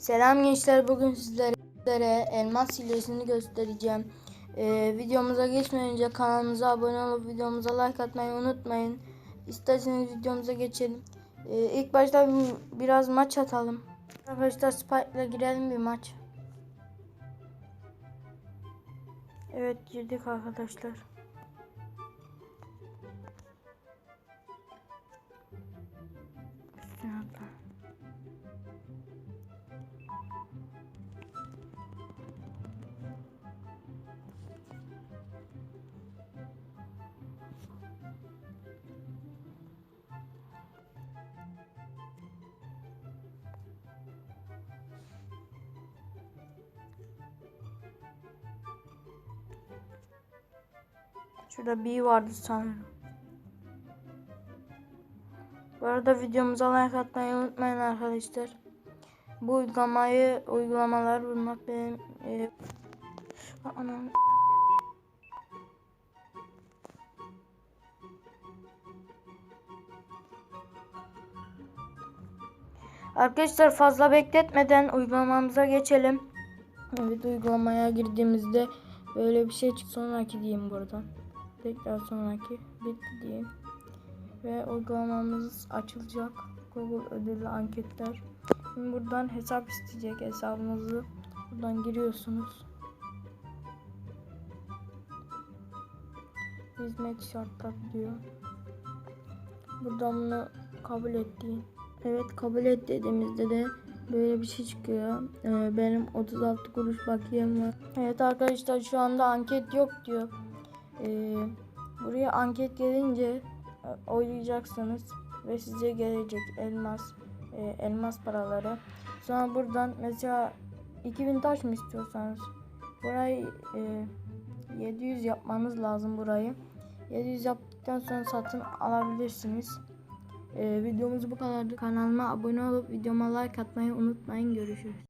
Selam gençler bugün sizlere elmas hilesini göstereceğim. Ee, videomuza geçmeden önce kanalımıza abone olup videomuza like atmayı unutmayın. İsterseniz videomuza geçelim. Ee, ilk başta bir- biraz maç atalım. Arkadaşlar Spike'la girelim bir maç. Evet girdik arkadaşlar. Şurada bir vardı sanırım. Bu arada videomuza like atmayı unutmayın arkadaşlar. Bu uygulamayı uygulamalar bulmak benim e, anam Arkadaşlar fazla bekletmeden uygulamamıza geçelim. Evet uygulamaya girdiğimizde böyle bir şey çık sonraki diyeyim buradan. Tekrar sonraki bitti diyeyim. Ve uygulamamız açılacak. Google ödüllü anketler. Şimdi buradan hesap isteyecek hesabınızı. Buradan giriyorsunuz. Hizmet şartları diyor. Buradan bunu kabul ettiğin. Evet kabul et dediğimizde de böyle bir şey çıkıyor. Ee, benim 36 kuruş bakiyem var. Evet arkadaşlar şu anda anket yok diyor. Ee, buraya anket gelince e, oylayacaksınız ve size gelecek elmas e, elmas paraları. Sonra buradan mesela 2000 taş mı istiyorsanız burayı e, 700 yapmanız lazım burayı. 700 yaptıktan sonra satın alabilirsiniz. Ee, videomuz bu kadardı. Kanalıma abone olup videoma like atmayı unutmayın. Görüşürüz.